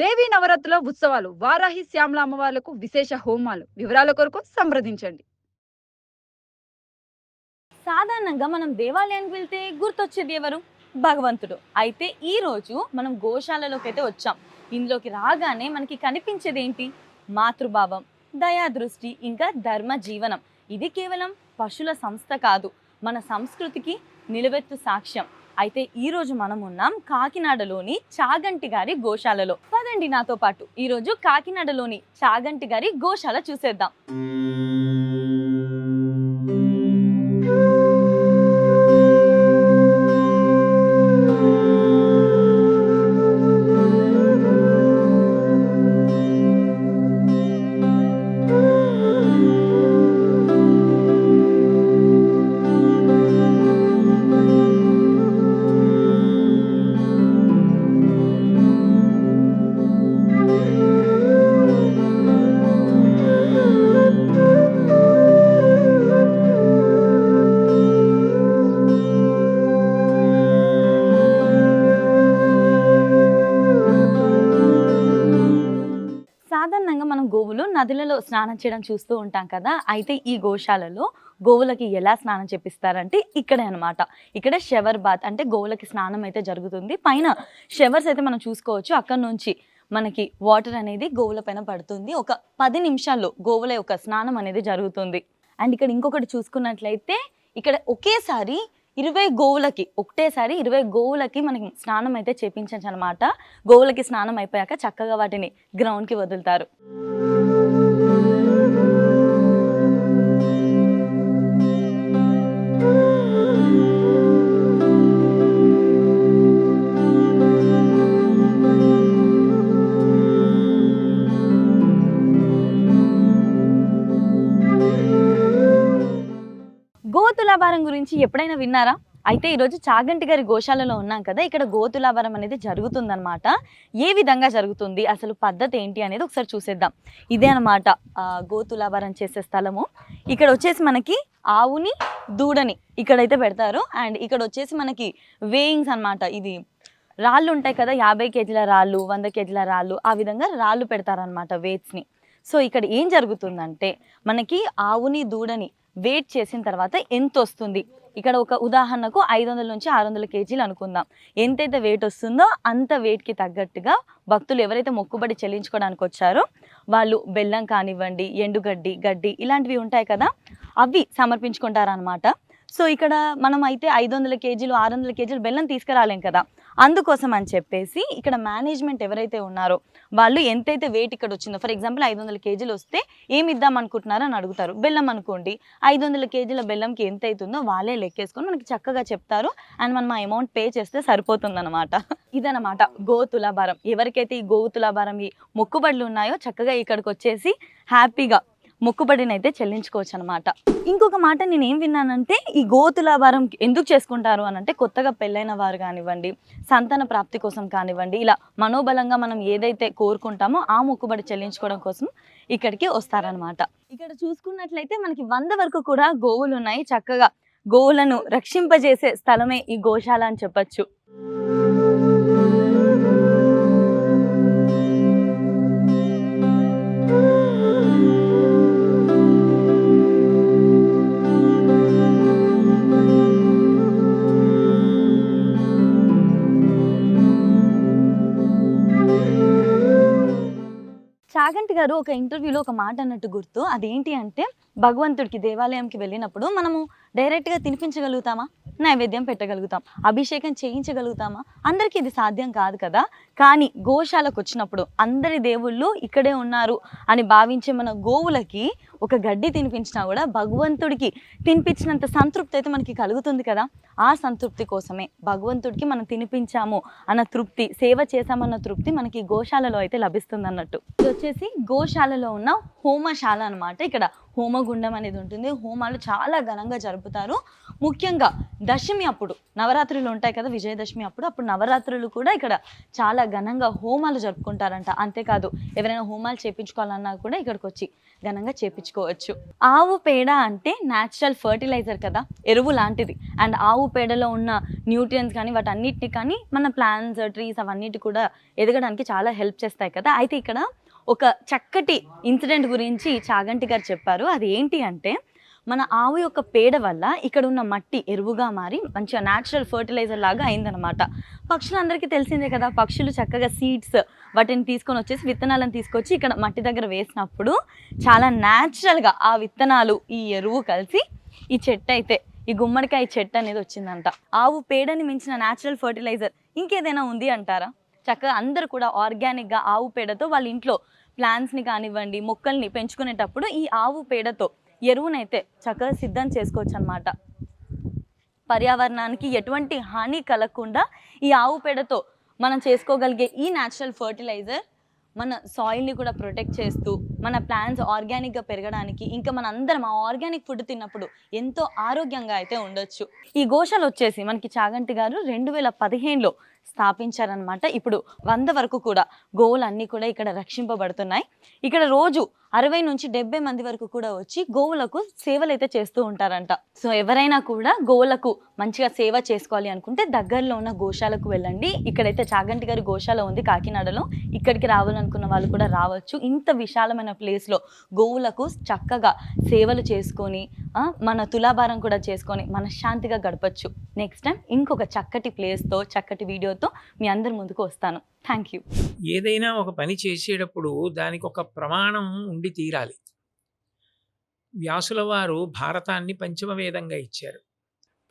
దేవీ నవరాత్రుల ఉత్సవాలు వారాహి శ్యామల అమ్మవార్లకు విశేష హోమాలు వివరాల కొరకు సంప్రదించండి. సాధారణంగా మనం దేవాలయానికి వెళ్తే గుర్తొచ్చేది ఎవరు? భగవంతుడు. అయితే ఈ రోజు మనం గోశాలలోకి అయితే వచ్చాం. ఇందులోకి రాగానే మనకి కనిపించేది ఏంటి? మాతృభావం దయా దృష్టి ఇంకా ధర్మ జీవనం. ఇది కేవలం పశువుల సంస్థ కాదు. మన సంస్కృతికి నిలువెత్తు సాక్ష్యం. అయితే ఈ రోజు మనం ఉన్నాం కాకినాడలోని చాగంటి గారి గోశాలలో. పదండి నాతో పాటు. ఈ రోజు కాకినాడలోని చాగంటి గారి గోశాల చూసేద్దాం. గోవులు స్నానం చేయడం చూస్తూ ఉంటాం కదా అయితే ఈ గోశాలలో గోవులకి ఎలా స్నానం చేపిస్తారంటే ఇక్కడే అన్నమాట. ఇక్కడ షవర్ బాత్ అంటే గోవులకి స్నానం అయితే జరుగుతుంది. పైన షవర్స్ అయితే మనం చూసుకోవచ్చు. అక్కడ నుంచి మనకి వాటర్ అనేది గోవుల పైన పడుతుంది. ఒక పది నిమిషాల్లో గోవుల యొక్క స్నానం అనేది జరుగుతుంది. అండ్ ఇక్కడ ఇంకొకటి చూసుకున్నట్లయితే ఇక్కడ ఒకేసారి ఇరవై గోవులకి ఒకటేసారి ఇరవై గోవులకి మనకి స్నానం అయితే చేపించచ్చు అనమాట గోవులకి స్నానం అయిపోయాక చక్కగా వాటిని గ్రౌండ్కి వదులుతారు. గోతులాభారం గురించి ఎప్పుడైనా విన్నారా? అయితే ఈరోజు చాగంటి గారి గోశాలలో ఉన్నాం కదా ఇక్కడ గోతులాభారం అనేది జరుగుతుందన్నమాట. ఏ విధంగా జరుగుతుంది? అసలు పద్ధతి ఏంటి అనేది ఒకసారి చూసేద్దాం. ఇదే అనమాట గోతులాభారం చేసే స్థలము. ఇక్కడ వచ్చేసి మనకి ఆవుని దూడని ఇక్కడైతే పెడతారు. అండ్ ఇక్కడ వచ్చేసి మనకి వేయింగ్స్ అన్నమాట. ఇది రాళ్ళు ఉంటాయి కదా యాభై కేజీల రాళ్ళు వంద కేజీల రాళ్ళు ఆ విధంగా రాళ్ళు పెడతారనమాట వెయిట్స్ని సో ఇక్కడ ఏం జరుగుతుందంటే మనకి ఆవుని దూడని వెయిట్ చేసిన తర్వాత ఎంత వస్తుంది ఇక్కడ ఒక ఉదాహరణకు ఐదు వందల నుంచి ఆరు వందల కేజీలు అనుకుందాం. ఎంతైతే వెయిట్ వస్తుందో అంత వెయిట్కి తగ్గట్టుగా భక్తులు ఎవరైతే మొక్కుబడి చెల్లించుకోవడానికి వచ్చారో వాళ్ళు బెల్లం కానివ్వండి ఎండుగడ్డి గడ్డి ఇలాంటివి ఉంటాయి కదా అవి సమర్పించుకుంటారనమాట సో ఇక్కడ మనం అయితే ఐదు వందల కేజీలు ఆరు వందల కేజీలు బెల్లం తీసుకురాలేం కదా. అందుకోసం అని చెప్పేసి ఇక్కడ మేనేజ్మెంట్ ఎవరైతే ఉన్నారో వాళ్ళు ఎంతైతే వెయిట్ ఇక్కడ వచ్చిందో ఫర్ ఎగ్జాంపుల్ ఐదు వందల కేజీలు వస్తే ఏమి ఇద్దాం అనుకుంటున్నారో అని అడుగుతారు. బెల్లం అనుకోండి ఐదు వందల కేజీల బెల్లంకి ఎంత అవుతుందో వాళ్ళే లెక్కేసుకొని మనకి చక్కగా చెప్తారు. అండ్ మనం ఆ అమౌంట్ పే చేస్తే సరిపోతుంది అనమాట ఇదనమాట గోతులాభారం ఎవరికైతే ఈ గోతులాభారం ఈ మొక్కుబడులు ఉన్నాయో చక్కగా ఇక్కడికి వచ్చేసి హ్యాపీగా మొక్కుబడినైతే చెల్లించుకోవచ్చు అనమాట ఇంకొక మాట నేను ఏం విన్నానంటే ఈ గోతుల వారం ఎందుకు చేసుకుంటారు అని అంటే కొత్తగా పెళ్ళైన వారు కానివ్వండి సంతాన ప్రాప్తి కోసం కానివ్వండి ఇలా మనోబలంగా మనం ఏదైతే కోరుకుంటామో ఆ మొక్కుబడి చెల్లించుకోవడం కోసం ఇక్కడికి వస్తారనమాట ఇక్కడ చూసుకున్నట్లయితే మనకి వంద వరకు కూడా గోవులు ఉన్నాయి చక్కగా గోవులను రక్షింపజేసే స్థలమే ఈ గోశాల అని చెప్పొచ్చు. చాగంటి గారు ఒక ఇంటర్వ్యూలో ఒక మాట అన్నట్టు గుర్తు. అదేంటి అంటే భగవంతుడికి దేవాలయంకి వెళ్ళినప్పుడు మనము డైరెక్ట్గా తినిపించగలుగుతామా? నైవేద్యం పెట్టగలుగుతాం. అభిషేకం చేయించగలుగుతామా? అందరికీ ఇది సాధ్యం కాదు కదా? కానీ గోశాలకు వచ్చినప్పుడు అందరి దేవుళ్ళు ఇక్కడే ఉన్నారు అని భావించే మన గోవులకి ఒక గడ్డి తినిపించినా కూడా భగవంతుడికి తినిపించినంత సంతృప్తి అయితే మనకి కలుగుతుంది కదా. ఆ సంతృప్తి కోసమే భగవంతుడికి మనం తినిపించాము అన్న తృప్తి సేవ చేశామన్న తృప్తి మనకి గోశాలలో అయితే లభిస్తుంది అన్నట్టు ఇది వచ్చేసి గోశాలలో ఉన్న హోమశాల అన్నమాట. ఇక్కడ హోమగుండం అనేది ఉంటుంది. హోమాలు చాలా ఘనంగా జరుపుతారు. ముఖ్యంగా దశమి అప్పుడు నవరాత్రులు ఉంటాయి కదా విజయదశమి అప్పుడు అప్పుడు నవరాత్రులు కూడా ఇక్కడ చాలా ఘనంగా హోమాలు జరుపుకుంటారంట. అంతేకాదు ఎవరైనా హోమాలు చేపించుకోవాలన్నా కూడా ఇక్కడికి వచ్చి ఘనంగా చేపించుకోవచ్చు. ఆవు పేడ అంటే న్యాచురల్ ఫర్టిలైజర్ కదా ఎరువు లాంటిది. అండ్ ఆవు పేడలో ఉన్న న్యూట్రియన్స్ కానీ వాటన్నిటిని కానీ మన ప్లాంట్స్ ట్రీస్ అవన్నిటి కూడా ఎదగడానికి చాలా హెల్ప్ చేస్తాయి కదా. అయితే ఇక్కడ ఒక చక్కటి ఇన్సిడెంట్ గురించి చాగంటి గారు చెప్పారు. అది ఏంటి అంటే మన ఆవు యొక్క పేడ వల్ల ఇక్కడ ఉన్న మట్టి ఎరువుగా మారి మంచిగా న్యాచురల్ ఫర్టిలైజర్ లాగా అయిందనమాట పక్షులందరికీ తెలిసిందే కదా పక్షులు చక్కగా సీడ్స్ వాటిని తీసుకొని వచ్చేసి విత్తనాలను తీసుకొచ్చి ఇక్కడ మట్టి దగ్గర వేసినప్పుడు చాలా న్యాచురల్గా ఆ విత్తనాలు ఈ ఎరువు కలిసి ఈ చెట్టు అయితే ఈ గుమ్మడికాయ చెట్టు అనేది వచ్చిందంట. ఆవు పేడని మించిన న్యాచురల్ ఫర్టిలైజర్ ఇంకేదైనా ఉంది అంటారా? చక్కగా అందరూ కూడా ఆర్గానిక్గా ఆవు పేడతో వాళ్ళ ఇంట్లో ప్లాంట్స్ని కానివ్వండి మొక్కల్ని పెంచుకునేటప్పుడు ఈ ఆవు పేడతో ఎరువునైతే చక్కగా సిద్ధం చేసుకోవచ్చు అనమాట పర్యావరణానికి ఎటువంటి హాని కలగకుండా ఈ ఆవు పేడతో మనం చేసుకోగలిగే ఈ న్యాచురల్ ఫర్టిలైజర్ మన సాయిల్ని కూడా ప్రొటెక్ట్ చేస్తూ మన ప్లాన్స్ ఆర్గానిక్గా పెరగడానికి ఇంకా మన అందరం ఆ ఆర్గానిక్ ఫుడ్ తిన్నప్పుడు ఎంతో ఆరోగ్యంగా అయితే ఉండొచ్చు. ఈ గోశాల వచ్చేసి మనకి చాగంటి గారు రెండు వేల పదిహేనులో స్థాపించారనమాట ఇప్పుడు వంద వరకు కూడా గోవులు అన్నీ కూడా ఇక్కడ రక్షింపబడుతున్నాయి. ఇక్కడ రోజు అరవై నుంచి డెబ్బై మంది వరకు కూడా వచ్చి గోవులకు సేవలు అయితే చేస్తూ ఉంటారంట. సో ఎవరైనా కూడా గోవులకు మంచిగా సేవ చేసుకోవాలి అనుకుంటే దగ్గరలో ఉన్న గోశాలకు వెళ్ళండి. ఇక్కడైతే చాగంటి గారి గోశాల ఉంది కాకినాడలో. ఇక్కడికి రావాలనుకున్న వాళ్ళు కూడా రావచ్చు. ఇంత విశాలమైన ప్లేస్లో గోవులకు చక్కగా సేవలు చేసుకొని మన తులాభారం కూడా చేసుకొని మనశ్శాంతిగా గడపచ్చు. నెక్స్ట్ టైం ఇంకొక చక్కటి ప్లేస్తో చక్కటి వీడియోతో మీ అందరి ముందుకు వస్తాను. థ్యాంక్ యూ ఏదైనా ఒక పని చేసేటప్పుడు దానికి ఒక ప్రమాణం ఉండి తీరాలి. వ్యాసుల వారు భారతాన్ని పంచమ వేదంగా ఇచ్చారు.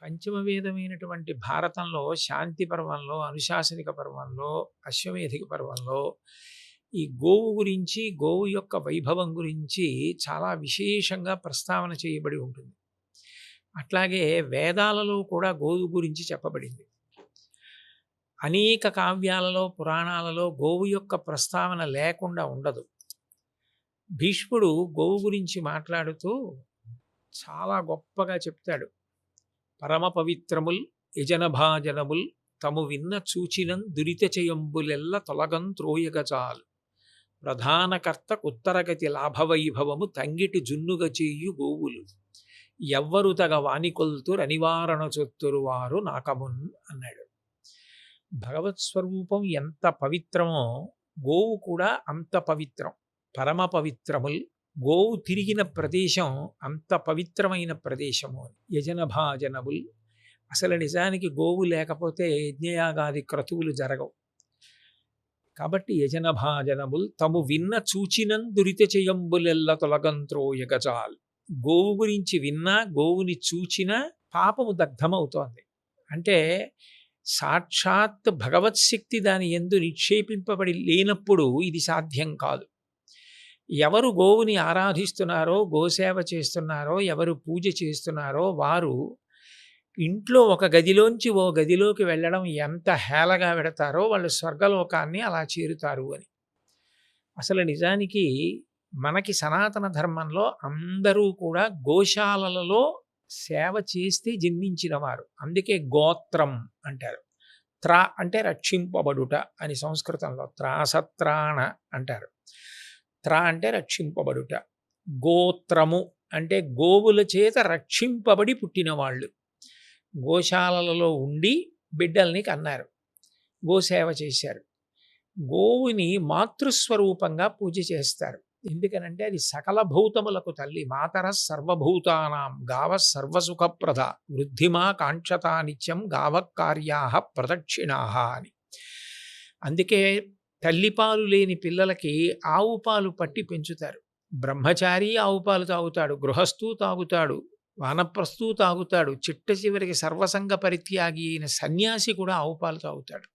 పంచమ వేదమైనటువంటి భారతంలో శాంతి పర్వంలో అనుశాసనిక పర్వంలో అశ్వమేధిక పర్వంలో ఈ గోవు గురించి గోవు యొక్క వైభవం గురించి చాలా విశేషంగా ప్రస్తావన చేయబడి ఉంటుంది. అట్లాగే వేదాలలో కూడా గోవు గురించి చెప్పబడింది. అనేక కావ్యాలలో పురాణాలలో గోవు యొక్క ప్రస్తావన లేకుండా ఉండదు. భీష్ముడు గోవు గురించి మాట్లాడుతూ చాలా గొప్పగా చెప్తాడు. పరమ పవిత్రముల్ యజనభాజనముల్ తము విన్న చూచినం దురిత చేయంబులెల్ల తొలగం త్రోయగజాలు ప్రధానకర్తకు ఉత్తరగతి లాభవైభవము తంగిటి జున్నుగ చేయు గోవులు. ఎవ్వరు తగ వానికొల్తురు అనివారణ చొత్తురు వారు నాకమున్ అన్నాడు. భగవత్ స్వరూపం ఎంత పవిత్రమో గోవు కూడా అంత పవిత్రం. పరమ పవిత్రముల్ గోవు తిరిగిన ప్రదేశం అంత పవిత్రమైన ప్రదేశము. అని యజనభాజనముల్ అసలు నిజానికి గోవు లేకపోతే యజ్ఞయాగాది క్రతువులు జరగవు. కాబట్టి యజనభాజనముల్ తము విన్న చూచినం దురిత తొలగంత్రో తొలగంత్రోయగజాల్ గోవు గురించి విన్నా గోవుని చూచినా పాపము దగ్ధమవుతోంది. అంటే సాక్షాత్ భగవత్ శక్తి దాని ఎందు నిక్షేపింపబడి లేనప్పుడు ఇది సాధ్యం కాదు. ఎవరు గోవుని ఆరాధిస్తున్నారో గోసేవ చేస్తున్నారో ఎవరు పూజ చేస్తున్నారో వారు ఇంట్లో ఒక గదిలోంచి ఓ గదిలోకి వెళ్ళడం ఎంత హేళగా పెడతారో వాళ్ళు స్వర్గలోకాన్ని అలా చేరుతారు అని. అసలు నిజానికి మనకి సనాతన ధర్మంలో అందరూ కూడా గోశాలలలో సేవ చేస్తే జన్మించినవారు అందుకే గోత్రం అంటారు. త్రా అంటే రక్షింపబడుట అని సంస్కృతంలో త్రాసత్రాణ అంటారు. త్రా అంటే రక్షింపబడుట. గోత్రము అంటే గోవుల చేత రక్షింపబడి పుట్టిన వాళ్ళు గోశాలలలో ఉండి బిడ్డల్ని కన్నారు. గోసేవ చేశారు. గోవుని మాతృస్వరూపంగా పూజ చేస్తారు. ఎందుకనంటే అది సకల భూతములకు తల్లి. మాతర సర్వభూతానాం గావ సర్వసుఖప్రద. వృద్ధిమా కాంక్షతా నిత్యం గావ కార్యా ప్రదక్షిణా అని. అందుకే తల్లిపాలు లేని పిల్లలకి ఆవు పాలు పట్టి పెంచుతారు. బ్రహ్మచారి ఆవు పాలు తాగుతాడు. గృహస్థు తాగుతాడు. వానప్రస్తు తాగుతాడు. చిట్ట చివరికి సర్వసంగ పరిత్యాగి అయిన సన్యాసి కూడా ఆవు పాలు తాగుతాడు.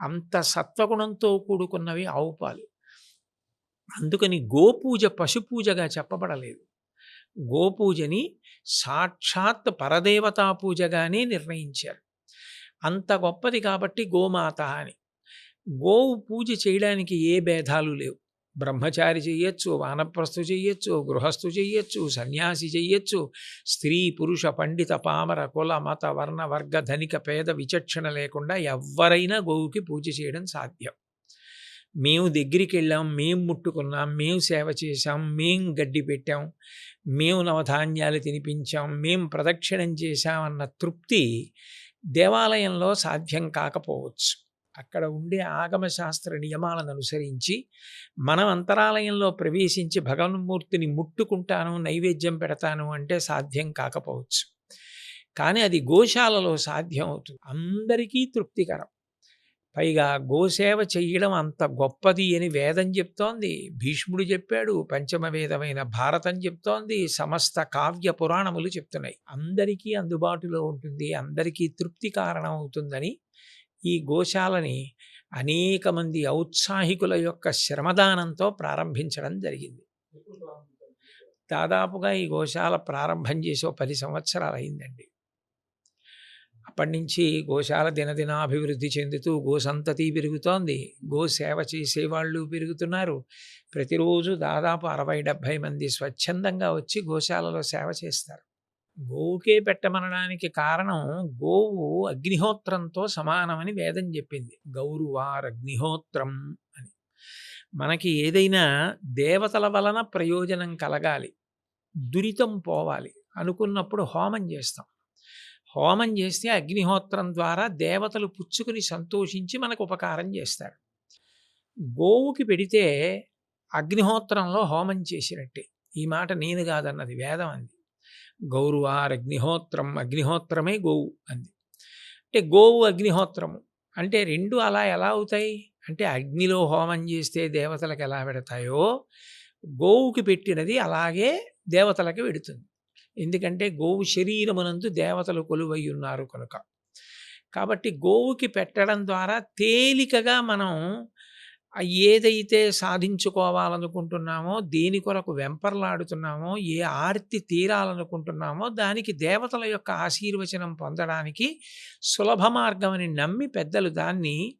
అంత సత్వగుణంతో కూడుకున్నవి ఆవు పాలు. అందుకని గోపూజ పశుపూజగా చెప్పబడలేదు. గోపూజని సాక్షాత్ పరదేవతా పూజగానే నిర్ణయించారు. అంత గొప్పది కాబట్టి గోమాత అని. గోవు పూజ చేయడానికి ఏ భేదాలు లేవు. బ్రహ్మచారి చెయ్యొచ్చు వానప్రస్థు చెయ్యొచ్చు గృహస్థు చెయ్యొచ్చు సన్యాసి చెయ్యొచ్చు స్త్రీ పురుష పండిత పామర కుల మత వర్ణ వర్గ ధనిక పేద విచక్షణ లేకుండా ఎవరైనా గోవుకి పూజ చేయడం సాధ్యం. మేము దగ్గరికి వెళ్ళాం మేము ముట్టుకున్నాం మేము సేవ చేశాం మేం గడ్డి పెట్టాం మేము నవధాన్యాలు తినిపించాం మేము ప్రదక్షిణం చేశామన్న తృప్తి దేవాలయంలో సాధ్యం కాకపోవచ్చు. అక్కడ ఉండే ఆగమశాస్త్ర నియమాలను అనుసరించి మనం అంతరాలయంలో ప్రవేశించి భగవన్మూర్తిని ముట్టుకుంటాను నైవేద్యం పెడతాను అంటే సాధ్యం కాకపోవచ్చు. కానీ అది గోశాలలో సాధ్యం అవుతుంది అందరికీ తృప్తికరం. పైగా గోసేవ చెయ్యడం అంత గొప్పది అని వేదం చెప్తోంది భీష్ముడు చెప్పాడు పంచమ వేదమైన భారతం చెప్తోంది సమస్త కావ్య పురాణములు చెప్తున్నాయి. అందరికీ అందుబాటులో ఉంటుంది అందరికీ తృప్తి కారణం అవుతుందని ఈ గోశాలని అనేక మంది ఔత్సాహికుల యొక్క శ్రమదానంతో ప్రారంభించడం జరిగింది. దాదాపుగా ఈ గోశాల ప్రారంభం చేసే పది సంవత్సరాలు అయిందండి. అప్పటి నుంచి గోశాల దినదినాభివృద్ధి చెందుతూ గోసంతతి పెరుగుతోంది. గో సేవ చేసేవాళ్ళు పెరుగుతున్నారు. ప్రతిరోజు దాదాపు అరవై డెబ్భై మంది స్వచ్ఛందంగా వచ్చి గోశాలలో సేవ చేస్తారు. గోవుకే పెట్టమనడానికి కారణం గోవు అగ్నిహోత్రంతో సమానమని వేదం చెప్పింది. గౌరువార్ అగ్నిహోత్రం అని. మనకి ఏదైనా దేవతల వలన ప్రయోజనం కలగాలి. దురితం పోవాలి. అనుకున్నప్పుడు హోమం చేస్తాం. హోమం చేస్తే అగ్నిహోత్రం ద్వారా దేవతలు పుచ్చుకుని సంతోషించి మనకు ఉపకారం చేస్తారు. గోవుకి పెడితే అగ్నిహోత్రంలో హోమం చేసినట్టే. ఈ మాట నేను కాదన్నది వేదం అంది. గౌరువార్ అగ్నిహోత్రం అగ్నిహోత్రమే గోవు అంది. అంటే గోవు అగ్నిహోత్రము అంటే రెండు అలా ఎలా అవుతాయి? అంటే అగ్నిలో హోమం చేస్తే దేవతలకు ఎలా పెడతాయో గోవుకి పెట్టినది అలాగే దేవతలకు పెడుతుంది. ఎందుకంటే గోవు శరీరమునందు దేవతలు కొలువై ఉన్నారు కనుక. కాబట్టి గోవుకి పెట్టడం ద్వారా తేలికగా మనం ఏదైతే సాధించుకోవాలనుకుంటున్నామో దేని కొరకు వెంపర్లాడుతున్నామో ఏ ఆర్తి తీరాలనుకుంటున్నామో దానికి దేవతల యొక్క ఆశీర్వచనం పొందడానికి సులభ మార్గం అని నమ్మి పెద్దలు దాన్ని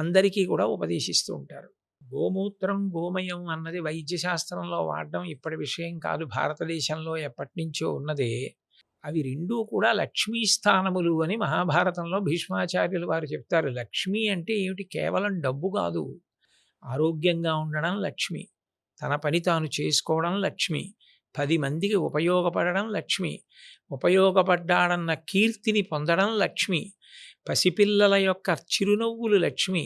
అందరికీ కూడా ఉపదేశిస్తూ ఉంటారు. గోమూత్రం గోమయం అన్నది వైద్యశాస్త్రంలో వాడడం ఇప్పటి విషయం కాదు. భారతదేశంలో ఎప్పటి నుంచో ఉన్నదే. అవి రెండూ కూడా లక్ష్మీ స్థానములు అని మహాభారతంలో భీష్మాచార్యులు వారు చెప్తారు. లక్ష్మి అంటే ఏమిటి? కేవలం డబ్బు కాదు. ఆరోగ్యంగా ఉండడం లక్ష్మి. తన పని తాను చేసుకోవడం లక్ష్మి. పది మందికి ఉపయోగపడడం లక్ష్మి. ఉపయోగపడ్డాడన్న కీర్తిని పొందడం లక్ష్మి. పసిపిల్లల యొక్క చిరునవ్వులు లక్ష్మి.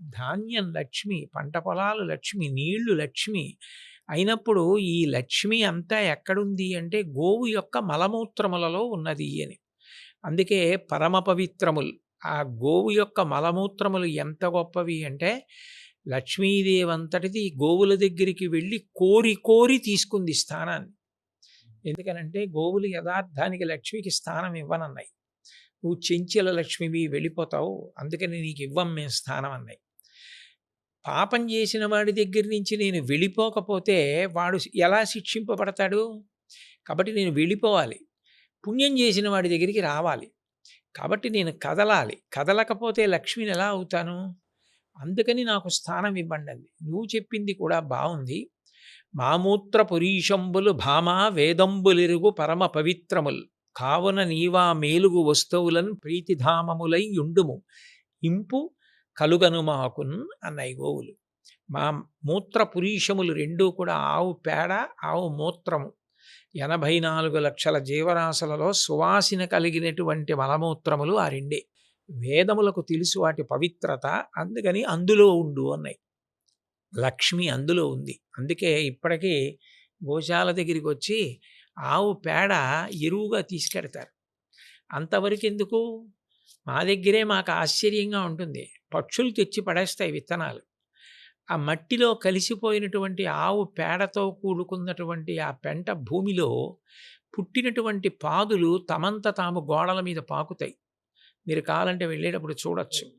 ధాన్యం లక్ష్మి. పంట పొలాలు లక్ష్మి. నీళ్ళు లక్ష్మి. అయినప్పుడు ఈ లక్ష్మి అంతా ఎక్కడుంది అంటే గోవు యొక్క మలమూత్రములలో ఉన్నది అని. అందుకే పరమ పవిత్రములు ఆ గోవు యొక్క మలమూత్రములు ఎంత గొప్పవి అంటే లక్ష్మీదేవి అంతటిది గోవుల దగ్గరికి వెళ్ళి కోరి కోరి తీసుకుంది స్థానాన్ని. ఎందుకనంటే గోవులు యథార్థానికి లక్ష్మికి స్థానం ఇవ్వనన్నాయి. నువ్వు చెంచల లక్ష్మివి వెళ్ళిపోతావు అందుకని నీకు ఇవ్వం మేము స్థానం అన్నాయి. పాపం చేసిన వాడి దగ్గర నుంచి నేను వెళ్ళిపోకపోతే వాడు ఎలా శిక్షింపబడతాడు? కాబట్టి నేను వెళ్ళిపోవాలి. పుణ్యం చేసిన వాడి దగ్గరికి రావాలి. కాబట్టి నేను కదలాలి. కదలకపోతే లక్ష్మిని ఎలా అవుతాను? అందుకని నాకు స్థానం ఇవ్వండి అంది. నువ్వు చెప్పింది కూడా బాగుంది. మామూత్ర పురీషంబులు భామా వేదంబులిరుగు పరమ పవిత్రముల్. కావున నీవా మేలుగు వస్తువులను ప్రీతిధామములై యుండుము. ఇంపు కలుగను మాకున్ అన్నయ్య గోవులు. మా మూత్ర పురీషములు రెండూ కూడా ఆవు పేడ ఆవు మూత్రము. ఎనభై నాలుగు లక్షల జీవరాశులలో సువాసిన కలిగినటువంటి మలమూత్రములు ఆ రెండే. వేదములకు తెలుసు వాటి పవిత్రత అందుకని అందులో ఉండు అన్నాయి. లక్ష్మి అందులో ఉంది. అందుకే ఇప్పటికీ గోశాల దగ్గరికి వచ్చి ఆవు పేడ ఎరువుగా తీసుకెడతారు. అంతవరకు ఎందుకు మా దగ్గరే మాకు ఆశ్చర్యంగా ఉంటుంది. పక్షులు తెచ్చి పడేస్తాయి విత్తనాలు. ఆ మట్టిలో కలిసిపోయినటువంటి ఆవు పేడతో కూడుకున్నటువంటి ఆ పెంట భూమిలో పుట్టినటువంటి పాదులు తమంత తాము గోడల మీద పాకుతాయి. మీరు కావాలంటే వెళ్ళేటప్పుడు చూడొచ్చు.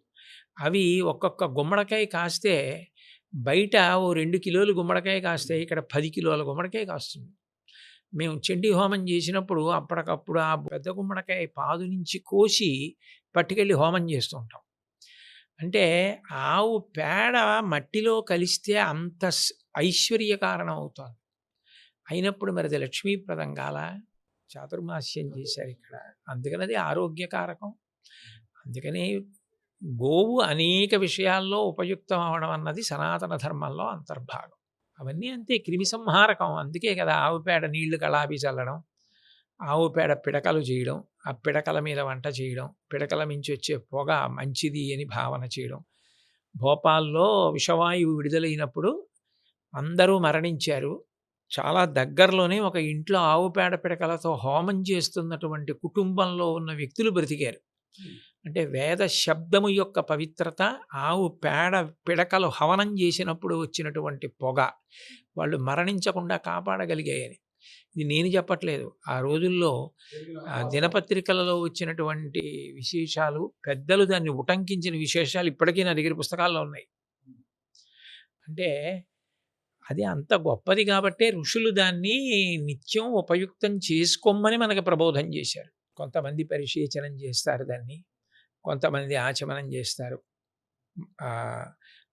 అవి ఒక్కొక్క గుమ్మడికాయ కాస్తే బయట ఓ రెండు కిలోలు గుమ్మడికాయ కాస్తే ఇక్కడ పది కిలోల గుమ్మడికాయ కాస్తుంది. మేము చెండి హోమం చేసినప్పుడు అప్పటికప్పుడు ఆ పెద్ద గుమ్మడికాయ పాదు నుంచి కోసి పట్టుకెళ్ళి హోమం చేస్తుంటాం అంటే ఆవు పేడ మట్టిలో కలిస్తే అంత స్- ఐశ్వర్య కారణం అవుతుంది. అయినప్పుడు మరి అది లక్ష్మీప్రదం కాల? చాతుర్మాస్యం చేశారు ఇక్కడ. అందుకని అది ఆరోగ్యకారకం. అందుకని గోవు అనేక విషయాల్లో ఉపయుక్తం అవడం అన్నది సనాతన ధర్మంలో అంతర్భాగం. అవన్నీ అంతే క్రిమి సంహారకం. అందుకే కదా ఆవు పేడ నీళ్ళు కళాపి చల్లడం ఆవు పేడ పిడకలు చేయడం ఆ పిడకల మీద వంట చేయడం పిడకల మించి వచ్చే పొగ మంచిది అని భావన చేయడం. భోపాల్లో విషవాయువు విడుదలైనప్పుడు అందరూ మరణించారు. చాలా దగ్గరలోనే ఒక ఇంట్లో ఆవు పేడ పిడకలతో హోమం చేస్తున్నటువంటి కుటుంబంలో ఉన్న వ్యక్తులు బ్రతికారు. అంటే వేద శబ్దము యొక్క పవిత్రత ఆవు పేడ పిడకలు హవనం చేసినప్పుడు వచ్చినటువంటి పొగ వాళ్ళు మరణించకుండా కాపాడగలిగాయని. ఇది నేను చెప్పట్లేదు. ఆ రోజుల్లో ఆ దినపత్రికలలో వచ్చినటువంటి విశేషాలు పెద్దలు దాన్ని ఉటంకించిన విశేషాలు ఇప్పటికీ నా దగ్గర పుస్తకాల్లో ఉన్నాయి. అంటే అది అంత గొప్పది కాబట్టే ఋషులు దాన్ని నిత్యం ఉపయుక్తం చేసుకోమని మనకు ప్రబోధం చేశారు. కొంతమంది పరిశీచనం చేస్తారు దాన్ని. కొంతమంది ఆచమనం చేస్తారు.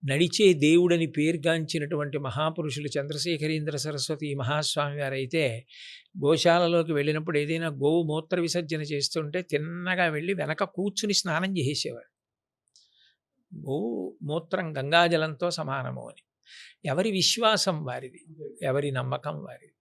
నడిచే దేవుడని పేరుగాంచినటువంటి మహాపురుషులు చంద్రశేఖరేంద్ర సరస్వతి మహాస్వామి వారైతే గోశాలలోకి వెళ్ళినప్పుడు ఏదైనా గోవు మూత్ర విసర్జన చేస్తుంటే తిన్నగా వెళ్ళి వెనక కూర్చుని స్నానం చేసేవారు. గోవు మూత్రం గంగాజలంతో సమానము అని. ఎవరి విశ్వాసం వారిది? ఎవరి నమ్మకం వారిది?